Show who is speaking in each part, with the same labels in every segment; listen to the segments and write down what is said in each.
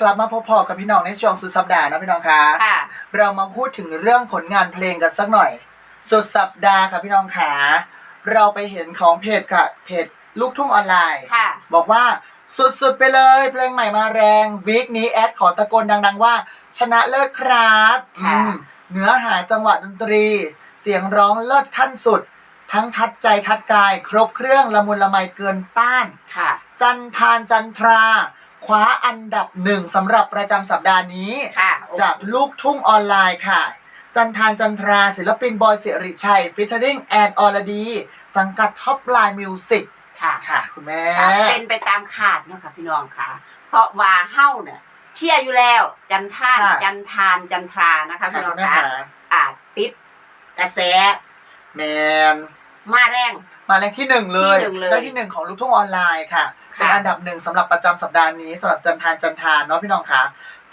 Speaker 1: กลับมาพบพอกับพี่น้องในช่วงสุดสัปดาห์นะพี่น้องคะ
Speaker 2: ค่ะ
Speaker 1: เรามาพูดถึงเรื่องผลงานเพลงกันสักหน่อย สุดสัปดาห์ค่ะพี่น้องขาเราไปเห็นของเพจค่ะเพจลูกทุ่งออนไลน์
Speaker 2: ค่ะ
Speaker 1: บอกว่าสุดๆไปเลย เพลงใหม่มาแรงวีคนี้แอดขอตะโกนดัง ๆ ว่า ชนะเลิศครับ
Speaker 2: ค่ะ
Speaker 1: อืมเนื้อหาจังหวะดนตรี เสียงร้องเลิศขั้นสุด ทั้งทัดใจทัดกาย ครบเครื่องละมุนละไมเกินต้าน
Speaker 2: ค่ะ
Speaker 1: จันทานจันทรา คว้าอันดับหนึ่งสำหรับประจำสัปดาห์นี้
Speaker 2: ค่ะ
Speaker 1: จากลูกทุ่งออนไลน์ค่ะ จันทานจันทราศิลปินบอยเสริชัยฟิทเทอริงแอนออรดี สังกัดท็อปไลน์มิวสิก
Speaker 2: ค่ะ
Speaker 1: ค่ะคุณแม่
Speaker 2: ค่ะเป็นไปตามคาดเนาะค่ะพี่น้องค่ะ เพราะว่าเฮ้าเนี่ยเชียร์อยู่แล้วจันทาน
Speaker 1: ค่ะ
Speaker 2: จันทานจันทรานะคะ
Speaker 1: ค่ะ
Speaker 2: พี่น้อ
Speaker 1: คุ
Speaker 2: ง
Speaker 1: ณแม่
Speaker 2: ค่ะ
Speaker 1: ค่ะ
Speaker 2: อาจติดกระแส
Speaker 1: แมน
Speaker 2: มาแรง
Speaker 1: มาแรงที่หนึ่งเลย
Speaker 2: ที่หนึ่งเลย
Speaker 1: ได้ที่หนึ่งของลูกทุ่งออนไลน์ค่ะ
Speaker 2: ค่ะ
Speaker 1: เป็นอันดับหนึ่งสำหรับประจำสัปดาห์นี้สำหรับจันทานจันทานเนาะพี่น้องคะ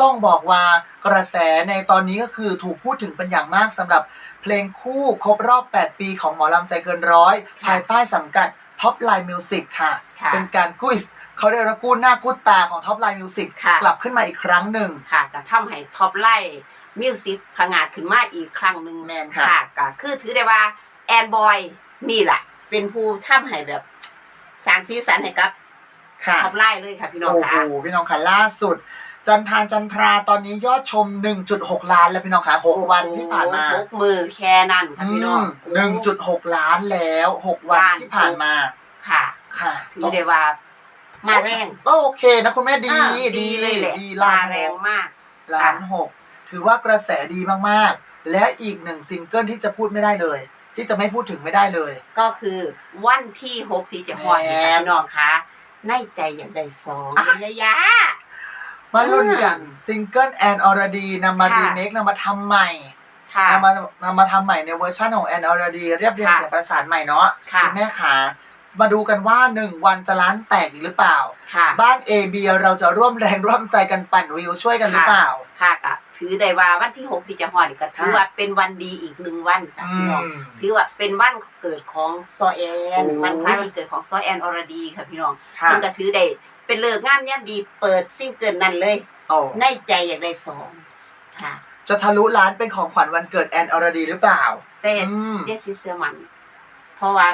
Speaker 1: ต้องบอกว่ากระแสในตอนนี้ก็คือถูกพูดถึงเป็นอย่างมากสำหรับเพลงคู่ครบรอบ 8 ปีของหมอลำใจเกินร้อยภายใต้สังกัดท็อปไลน์มิวสิกค่ะ
Speaker 2: ค่ะ
Speaker 1: เป็นการกู้เขาเรียกว่ากู้หน้ากู้ตาของท็อปไลน์มิวสิก
Speaker 2: ค่ะ
Speaker 1: กลับขึ้นมาอีกครั้งหนึ่ง
Speaker 2: ค่ะก็ทำให้ท็อปไล่มิวสิกผงาดขึ้นมาอีกครั้งหนึ่ง
Speaker 1: แม่นค่ะ
Speaker 2: ก็คือถือได้ว่าแอนบอย นี่แหละเป็นผู้ทำให้แบบสร้างสีสันให้กับ
Speaker 1: ค่ะ
Speaker 2: ท็อปไล่เลยค่ะพี่น้อง
Speaker 1: โอ้โห
Speaker 2: ค่ะ
Speaker 1: พี่น้องค่ะล่าสุด จันทานจันทราตอนนี้ยอดชม 1.6 ล้านแล้วพี่น้องค่ะ6วันที่ผ่านมา
Speaker 2: โอ้โหมือแค่นั้นค่ะพี่น้อง
Speaker 1: หนึ่งจุดหกล้านแล้วหกวันที่ผ่านมา
Speaker 2: ค่ะ
Speaker 1: ค่ะ
Speaker 2: ถือได้ว่า มาแรง
Speaker 1: ก็โอเคนะคุณแม่ดี
Speaker 2: อ่าดีเลยแหละ
Speaker 1: ดี
Speaker 2: มา
Speaker 1: ล้าน
Speaker 2: แรงมาก
Speaker 1: ล้านหกถือว่ากระแสดีมากๆ และอีกหนึ่งซิงเกิลที่จะพูดไม่ได้เลย ที่จะไม่พูดถึงไม่ได้เลย
Speaker 2: ก็คือวันที่หกที่จะฮอดนี่ค่ะ
Speaker 1: แม่
Speaker 2: พี่น้องคะในใจอยากได้สอง
Speaker 1: อะ
Speaker 2: ยายา
Speaker 1: มาลุ้นกันซิงเกิลแอนอรดีนำมา
Speaker 2: ค่ะ
Speaker 1: รีเมคนำมาทำใหม่
Speaker 2: ค่ะ
Speaker 1: นำมานำมาทำใหม่ในเวอร์ชันของแอนอรดีเรียบเรียง
Speaker 2: ค่ะ
Speaker 1: เสียงประสานใหม่เนาะ
Speaker 2: ค่ะ
Speaker 1: ณแม่ขามาดูกันว่าหนึ่งวันจะล้านแตกอีกหรือเปล่า
Speaker 2: ค่ะ
Speaker 1: บ้าน A B เราจะร่วมแรงร่วมใจกันปั่นวิวช่วยกันหรือเปล่า
Speaker 2: ค่ะก็ ถือได้ว่าวันที่หกที่จะฮอดนี่ก็ถือ
Speaker 1: ค่ะ
Speaker 2: ว่าเป็นวันดีอีกหนึ่งวันค่ะ
Speaker 1: อื
Speaker 2: พี่น้อง
Speaker 1: ม
Speaker 2: ถือว่าเป็นวันเกิดของซอแอน
Speaker 1: โอ้
Speaker 2: วันคล้ายวันเกิดของซอแอนอรดีค่ะพี่น้อง
Speaker 1: ค่ะ
Speaker 2: เพิ่นก็ถือได้เป็นเลิกษ์งามยามดีเปิดซิงเกิลนั้นเลย
Speaker 1: โอ้
Speaker 2: ในใจอยากได้สองค่ะ
Speaker 1: จะทะลุล้านเป็นของขวัญวันเกิดแอนอรดีหรือเปล่า
Speaker 2: แต่
Speaker 1: อืม
Speaker 2: เดซิเสื้อมัน เพราะว่า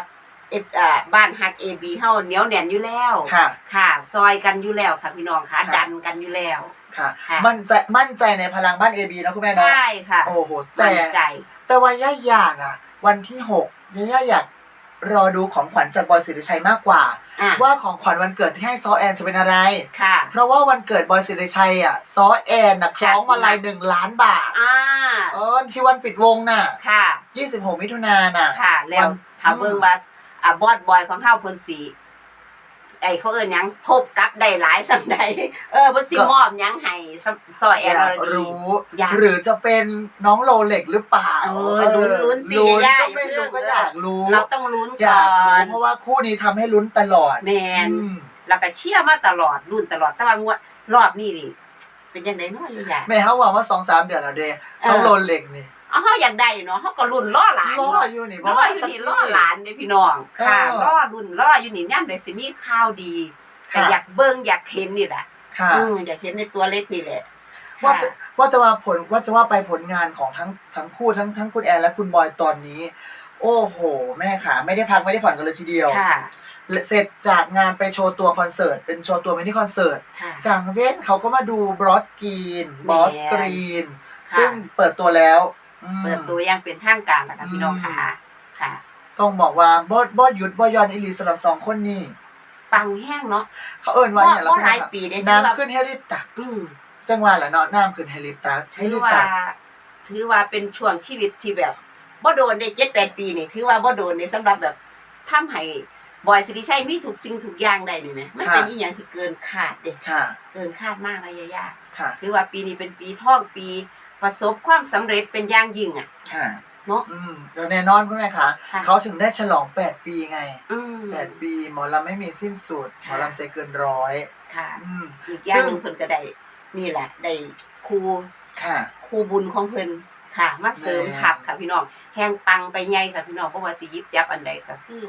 Speaker 2: เอฟอ่าบ้านฮักเอบีเฮาเหนียวแน่นอยู่แล้ว
Speaker 1: ค่ะ
Speaker 2: ค่ะ ซอยกันอยู่แล้วค่ะพี่น้องค่ะ
Speaker 1: ค่ะ
Speaker 2: ดันกันอยู่แล้ว
Speaker 1: ค่ะ
Speaker 2: ค่ะ
Speaker 1: มั่นใจมั่นใจในพลังบ้าน A B นะคุณแม่เนาะ
Speaker 2: ใช่ค่ะ
Speaker 1: โอ้โหแต่
Speaker 2: มั่นใจ
Speaker 1: แต่ว่าย่าอยากอะ วันที่หกย่าย่าอยากรอดูของขวัญจากบอยสิริชัยมากกว่า
Speaker 2: อะ
Speaker 1: ว่าของขวัญวันเกิดที่ให้ซอแอนจะเป็นอะไร
Speaker 2: ค่ะ
Speaker 1: เพราะว่าวันเกิดบอยสิริชัยอะซอแอนน่ะคล้องมาลายหนึ่งล้านบาท
Speaker 2: อ่า
Speaker 1: เออที่วันปิดวงน่ะ
Speaker 2: ค่ะ
Speaker 1: 26 มิถุนายนน่ะ
Speaker 2: ค่ะ แล้ว
Speaker 1: วัน
Speaker 2: ถ้าเบิ่งว่าอ่าบอดบอยของเฮาเพิ่นสิ ไอ้เขาเอิ้นหยังทบกับได้หลายสำใดเออเพิ่นสิมอบหยังให้ซซอยแอ
Speaker 1: อนยา
Speaker 2: อกรดี
Speaker 1: รู้
Speaker 2: อยาก
Speaker 1: หรือจะเป็นน้องโรเล็กหรือเปล่า
Speaker 2: เออลุ้นลุ้นสิ
Speaker 1: ลุ้น
Speaker 2: ย่า
Speaker 1: ก็ไม่
Speaker 2: อย่าเพิ่
Speaker 1: รู้
Speaker 2: ง
Speaker 1: ก็อยากรู้
Speaker 2: เราต้องลุ้น
Speaker 1: อยา
Speaker 2: ก่
Speaker 1: ก
Speaker 2: อ
Speaker 1: รู้
Speaker 2: น
Speaker 1: เพราะว่าคู่นี้ทำให้ลุ้นตลอด
Speaker 2: แมน
Speaker 1: อืม
Speaker 2: แล้วก็เชื่อมาตลอดรุ่นตลอดแต่ว่างวดรอบนี้นี่เป็นยังไงเนาะอยู่อยาก
Speaker 1: แม่เขาหวังว่าสองสามเดือนแล้วเด
Speaker 2: เออ
Speaker 1: น้องโรเล็กนี่
Speaker 2: เอาเฮาอยากได้เนาะเฮาก็รุ่นล่อหลาน
Speaker 1: รอ
Speaker 2: เนาะ
Speaker 1: อยู่นี่เพ
Speaker 2: ล่
Speaker 1: ราะ
Speaker 2: อ
Speaker 1: ว่า
Speaker 2: อยู่นี่ล่อหลานเด้พี่น้องค่ะ
Speaker 1: เออ
Speaker 2: ล่อรุ่นล่ออยู่นี่ย่ํได้สิมีข่าวดีแต่
Speaker 1: ค่ะ
Speaker 2: อยากเบิ่งอยากเห็นนี่แหละ
Speaker 1: ค่ะ
Speaker 2: อืมอยากเห็นในตัวเล็กนี่แหละ
Speaker 1: ว่า
Speaker 2: ค่ะ
Speaker 1: แต่ว่าแต่ว่าผลว่าจะว่าไปผลงานของทั้งทั้งคู่ทั้งทั้งคุณแอนและคุณบอยตอนนี้ โอ้โห แม่ขาไม่ได้พักไม่ได้ผ่อนกันเลยทีเดียว
Speaker 2: ค่ะ
Speaker 1: เสร็จจากงานไปโชว์ตัวคอนเสิร์ตเป็นโชว์ตัวมินิคอนเสิร์ต
Speaker 2: ค่ะ
Speaker 1: กลางเว้นเขาก็มาดูบรอสกรีนบอสกรีน
Speaker 2: ค่ะ
Speaker 1: ซึ่งเปิดตัวแล้วอืม
Speaker 2: เปิดตัวอย่างเป็นทางการแล้วค่ะพี่น้อง
Speaker 1: อืม
Speaker 2: ค่ะค่ะ
Speaker 1: ต้องบอกว่าบอสบอสหยุดบอสยอนอิลีสำหรับสองคนนี้
Speaker 2: ปังแห้งเนาะ
Speaker 1: เขาเอิ้นว่าอย่างไร
Speaker 2: บ่หลายปีได้
Speaker 1: น้ำขึ้นให้รีบตัก
Speaker 2: อืม
Speaker 1: จังหวะแหละเนาะน้ำขึ้นให้รีบตักให้
Speaker 2: ถือ
Speaker 1: รีบ
Speaker 2: ว่า
Speaker 1: ตัก
Speaker 2: ถือว่าเป็นช่วงชีวิตที่แบบบ่โดนได้เจ็ดแปดปีนี่ถือว่าบ่โดนในสำหรับแบบทำให้บอยสิริชัยมีทุกสิ่งทุกอย่างได้นี่แหมมันเป็นอีหยังที่เกินคาดเด้
Speaker 1: ค่ะ
Speaker 2: เกินคาดมากนะยายา
Speaker 1: ค่ะ
Speaker 2: ถือว่าปีนี้เป็นปีท่องปี ประสบความสำเร็จเป็นอย่างยิ่งอะ
Speaker 1: ค่ะ
Speaker 2: เนาะ
Speaker 1: อืมเดี๋ยวแน่นอนคุณแม่คะ
Speaker 2: ค่ะ
Speaker 1: เขาถึงได้ฉลองแปดปีไง
Speaker 2: อืม
Speaker 1: แปดปีหมอลำไม่มีสิ้นสุดหม
Speaker 2: ค่ะ
Speaker 1: อลำใจเกินร้อย
Speaker 2: ค่ะ
Speaker 1: อืม
Speaker 2: อีกอย่างหนึ
Speaker 1: ซึ่
Speaker 2: ง
Speaker 1: ง
Speaker 2: เพิ่นก็ได้นี่แหละได้ครู
Speaker 1: ค่ะ
Speaker 2: ครูบุญของเพิ่นค่ะ มาเสริม
Speaker 1: แม่
Speaker 2: ทัพค่ะพี่น้องแหงปังไปใหญ่ค่ะพี่น้องเพราะว่าสิหยิบจับอันใดก็คือ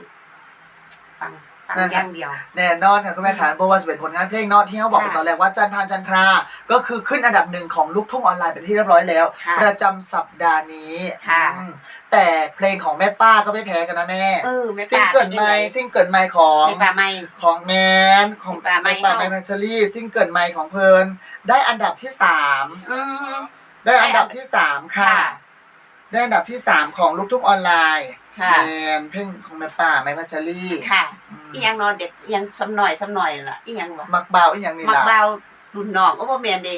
Speaker 2: ปัง ฟัง
Speaker 1: นั่น
Speaker 2: อ
Speaker 1: ค่ะ
Speaker 2: ย่างเดียว
Speaker 1: แน่นอนค่ะคุณแม่ค่ะเพราะว่าจะเป็นผลงานเพลงเนาะที่เขาบอกไป
Speaker 2: ค่ะ
Speaker 1: ตอนแรกว่าจันทราจันทรา ก็คือขึ้นอันดับหนึ่งของลูกทุ่งออนไลน์เป็นที่เรียบร้อยแล้ว
Speaker 2: ค่ะ
Speaker 1: ประจำสัปดาห์นี้
Speaker 2: ค่ะ
Speaker 1: อืมแต่เพลงของแม่ป้าก็ไม่แพ้กันนะแม่
Speaker 2: เออแม่
Speaker 1: ซิง
Speaker 2: ป้า
Speaker 1: เกิล
Speaker 2: เป็น
Speaker 1: ให
Speaker 2: ยัง
Speaker 1: ม่
Speaker 2: ไง
Speaker 1: ซิงเกิลใหม่ของ
Speaker 2: แม่ป้าไม่
Speaker 1: ของแมนของ
Speaker 2: แม่ป้าไม่
Speaker 1: แม่ป้า
Speaker 2: เฮา
Speaker 1: ไม่แพชรี่ซิงเกิลใหม่ของเพลินได้อันดับที่สาม
Speaker 2: อืม
Speaker 1: ได้อันดับที่สามค่ะ
Speaker 2: ค่ะ
Speaker 1: ได้อันดับที่สามของลูกทุ่งออนไลน์
Speaker 2: ค่ะ
Speaker 1: แมนเพลงของแม่ป้าแม่แพชรี่
Speaker 2: ค่ะ
Speaker 1: อืม
Speaker 2: อีหยังนอนเด็กอีหยังสำหน่อยสำหน่อยล่ะอีหยังวะ
Speaker 1: มักเบาอีกอย่างนี้
Speaker 2: มัก
Speaker 1: ล่ะ
Speaker 2: เบารุ่นน้องก็บ่แม่นเด้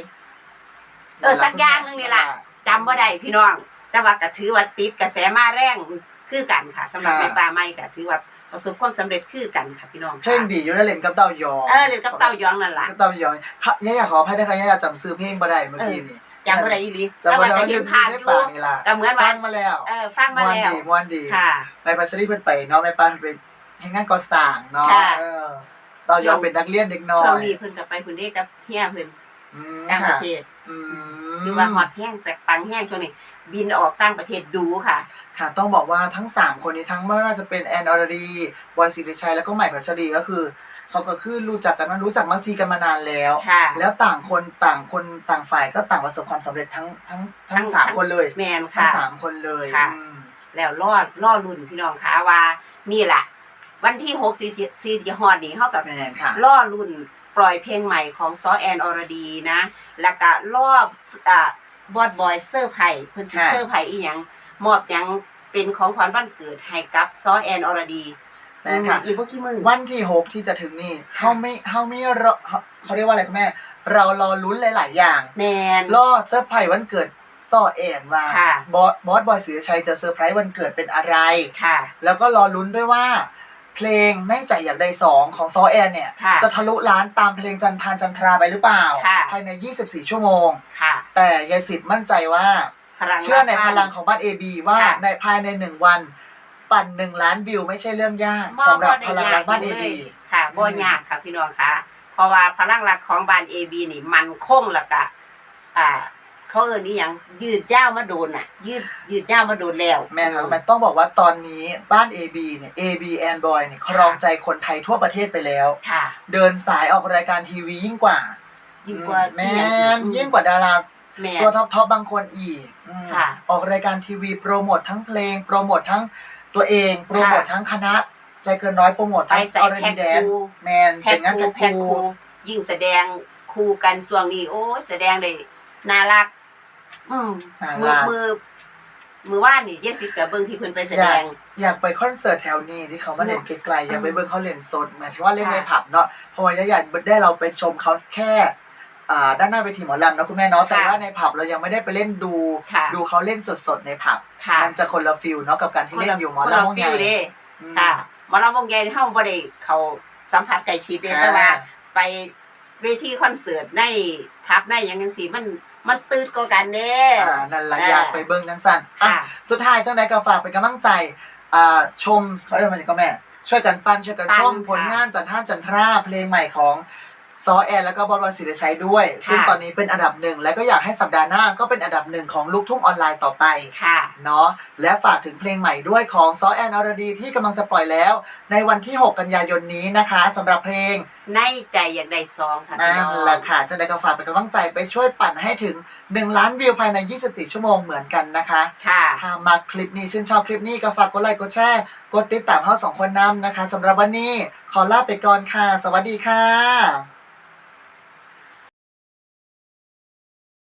Speaker 2: เออสักอย่างหนึงนี่ล่ะจำบ่ได้พี่น้อง แต่ว่าก็ถือว่าติดกระแสมาแรงคือกันค่ะสำหรับแม่ป้าไม่ก็ถือว่าประสบความสำเร็จคือกันค่ะพี่น้อง
Speaker 1: เพลงดีอยู่แล้วเล่นกับเต้ายอง
Speaker 2: เออเล่นกับเต้ายองนั่นล่ะ
Speaker 1: กับเต้ายองถ้าย่าอยากขออภัยนะคะย่าอยากจำซื้อเพลงบ่ได้เมื่อกี้นี่
Speaker 2: จำบ่ได้อีหลี
Speaker 1: จำ
Speaker 2: แต่
Speaker 1: บ่
Speaker 2: ว่า
Speaker 1: ได้
Speaker 2: ก็
Speaker 1: ว่า
Speaker 2: ยื
Speaker 1: ยื
Speaker 2: น
Speaker 1: น
Speaker 2: ผ่าน
Speaker 1: ได้
Speaker 2: อยู่
Speaker 1: ป่านี่ล่ะ
Speaker 2: ก็เหมือนว่า
Speaker 1: ฟังมาแล้ว
Speaker 2: เออฟังมา
Speaker 1: ม่วน
Speaker 2: แล้ว
Speaker 1: ดีม่วนดี
Speaker 2: ค่ะ
Speaker 1: ในพัชรีเพิ่นไปเนาะแม่ป้าไป ให้งานก่อสร้างเนาะ
Speaker 2: ค่ะ
Speaker 1: เออเต้ายองเป็นนักเรียนเด็กน้อ
Speaker 2: ช่วง
Speaker 1: ย
Speaker 2: นี้เพิ่นก็ไปพุ่นเด้กับเฮียเพิ่น
Speaker 1: อืม
Speaker 2: ต่างประ
Speaker 1: ค่ะ
Speaker 2: เทศ
Speaker 1: อืม
Speaker 2: คือว่าฮอตแห้งแปลกปังแห้งช่วงนี้ บินออกต่างประเทศดูค่ะ
Speaker 1: ค่ะต้องบอกว่าทั้งสามคนนี้ทั้งไม่ว่าจะเป็นแอนอรดีบอยสิริชัย แล้วก็ใหม่พัชรีก็คือ เขาก็คือรู้จักกันมารู้จักมักจีกันมานานแล้ว
Speaker 2: ค่ะ
Speaker 1: แล้วต่างคนต่างคนต่างฝ่ายก็ต่างประสบความสำเร็จทั้งทั้งทั้ง
Speaker 2: ทั้ง
Speaker 1: สามคนเลย
Speaker 2: แมน
Speaker 1: ทั้ง
Speaker 2: ค่ะ
Speaker 1: สามคนเลย
Speaker 2: ค่ะ
Speaker 1: อืม
Speaker 2: แล้วรอดรอดรุ่นพี่น้องค่ะว่า นี่แหละ วันที่หกสี่สี่สี่ฮอดนี่เท่ากับ
Speaker 1: แมนค่ะ
Speaker 2: ล่อรุ่นปล่อยเพลงใหม่ของซอแอนอรดีนะ แล้วก็รอบอ่าบอดบอยเซอร์ไพรส์เพิ่นสิ
Speaker 1: ค่ะ
Speaker 2: เซอร์ไพรส์อีหยังมอบหยังเป็นของขวัญวันเกิดให้กับซอแอนอรดี
Speaker 1: แมนค่ะ
Speaker 2: อีกบ่กี่มื้อ
Speaker 1: วันที่หกที่จะถึงนี่เฮาไม่เฮาไม่รอเฮาเขาเรียกว่าอะไรคุณแม่ เรารอลุ้นหลาย ๆ อย่าง
Speaker 2: แมน
Speaker 1: รอเซอร์ไพรส์วันเกิดซอแอนว่า
Speaker 2: ค่ะ
Speaker 1: บอสบอสบอยสิริชัยจะเซอร์ไพรส์วันเกิดเป็นอะไร
Speaker 2: ค่ะ
Speaker 1: แล้วก็รอลุ้นด้วยว่า เพลงแม่ใจอยากได้สองของซอแอนเนี่ย
Speaker 2: ค่ะ
Speaker 1: จะทะลุล้านตามเพลงจันทานจันทราไปหรือเปล่า
Speaker 2: ค่ะ
Speaker 1: ภายใน 24 ชั่วโมง
Speaker 2: ค่ะ
Speaker 1: แต่ยายสิทธิ์มั่นใจว่า
Speaker 2: พลัง
Speaker 1: เชื่อใน
Speaker 2: รัก
Speaker 1: พ
Speaker 2: บ้า
Speaker 1: ลังของบ้าน AB ว่า
Speaker 2: ค่ะ
Speaker 1: ในภายในหนึ่งวัน ปั่นหนึ่งล้านวิวไม่ใช่เรื่องยาก
Speaker 2: มอง
Speaker 1: สำหรับ
Speaker 2: ได้
Speaker 1: พลัง
Speaker 2: ย
Speaker 1: รักบ้าน
Speaker 2: อย่
Speaker 1: AB
Speaker 2: งเลยค่ะบ่ยากค่ะพี่น้องค่ะ เพราะว่าพลังรักของบ้าน AB นี่มันคงแล้วก็อ่า เขาเอิ้นอีหยังยืดยาวมาโดนอะ ยืดยืดยาวมาโดนแล้ว
Speaker 1: แม่ครับแม่ต้องบอกว่าตอนนี้บ้าน AB เนี่ย AB and Boy เนี่ยครองใจคนไทยทั่วประเทศไปแล้ว
Speaker 2: ค่ะ
Speaker 1: เดินสายออกรายการทีวียิ่งกว่า
Speaker 2: ยิ่งกว่า
Speaker 1: แม่
Speaker 2: อีหยัง
Speaker 1: ยิ่งกว่าดารา
Speaker 2: แม่น
Speaker 1: ตัวท็อปท็อปบางคนอีกอืม
Speaker 2: ค่ะ
Speaker 1: ออกรายการทีวีโปรโมททั้งเพลง โปรโมททั้งตัวเองโปรโมททั้งคณะ ใจเกินร้อยโปรโมท
Speaker 2: ไป
Speaker 1: ทั้ง
Speaker 2: ใส่
Speaker 1: ออร์
Speaker 2: แพ็
Speaker 1: ดี
Speaker 2: ค
Speaker 1: แดน
Speaker 2: คู
Speaker 1: แมน
Speaker 2: แพ็
Speaker 1: เป็
Speaker 2: คน
Speaker 1: งาน
Speaker 2: คู
Speaker 1: แพ็ค
Speaker 2: แพ็ค
Speaker 1: คู
Speaker 2: คูยิ่งแสดงคู่กันช่วงนี้โอ้ยแสดงได้ น่ารัก อืม
Speaker 1: น่า
Speaker 2: มือ
Speaker 1: รัก
Speaker 2: มือ มือว่านนี่เยสิกับเบิ่งที่เพิ่นไปแสดง
Speaker 1: อยากไปคอนเสิร์ตแถวนี้ที่เขามาเล่นไกลๆอยากไป
Speaker 2: อืม
Speaker 1: เบิ่งเขาเล่นสดหมายถึงว่าเล่นใน
Speaker 2: ค่ะ
Speaker 1: ผับเนาะเพราะว่าอยากได้เราไปชมเขาแค่อ่าด้านหน้าเวทีหมอลำนะคุณแม่เนาะแต่ว่าในผับเรายังไม่ได้ไปเล่นดู
Speaker 2: ค่ะ
Speaker 1: ดูเขาเล่นสดๆในผับ
Speaker 2: ค่ะ
Speaker 1: มันจะคนละฟิลเนาะกับการที่เล่นอยู่หมอ
Speaker 2: คน
Speaker 1: ลำ
Speaker 2: ละ
Speaker 1: วง
Speaker 2: ฟิ
Speaker 1: ใหญ่
Speaker 2: ลเด้
Speaker 1: อืม
Speaker 2: ค่ะหมอลำวงใหญ่เฮาบ่ได้เขาสัมผัสใกล้ชิดเด้
Speaker 1: ค่ะ
Speaker 2: แต่ว่า ไปเวทีคอนเสิร์ตในพับในหยังจังซี่มัน มันตื่นกว่ากันเด้
Speaker 1: อ่านั่นแหละ
Speaker 2: อ่า
Speaker 1: อยากไปเบิ่งจังสั่นอะ
Speaker 2: ค่ะ
Speaker 1: สุดท้ายจังไดก็ฝากเป็นกำลังใจอ่าชมเขาเรียกว่าอะไรก็แม่ ช่วยกันปั้นช่วยกัน
Speaker 2: ปั้น
Speaker 1: ชมผลงานจันท่านจันทราเพลงใหม่ของ ซอแอนแล้วก็บอลบอลศิริชัยด้วย ซึ่งตอนนี้เป็นอันดับหนึ่งและก็อยากให้สัปดาห์หน้าก็เป็นอันดับหนึ่งของลูกทุ่งออนไลน์ต่อไป
Speaker 2: ค่ะ
Speaker 1: เนาะและฝากถึงเพลงใหม่ด้วยของซอแอนอรดีที่กำลังจะปล่อยแล้ว ในวันที่ 6 กันยายนนี้นะคะสำหรับเพลง
Speaker 2: ในใจอยากได้ซองค่ะพี่
Speaker 1: นั่
Speaker 2: น้
Speaker 1: น
Speaker 2: อง
Speaker 1: แหละค่ะจังไดก็ฝากเป็นกำลังใจไปช่วยปั่นให้ถึง 1 ล้านวิวภายใน 24 ชั่วโมงเหมือนกันนะคะ
Speaker 2: ค่ะ
Speaker 1: ถ้ามาคลิปนี้ชื่นชอบคลิปนี้ก็ฝากกดไลค์กดแชร์กดติดตามเราสองคนนำนะคะสำหรับวันนี้ขอลาไปก่อนค่ะ สวัสดีค่ะ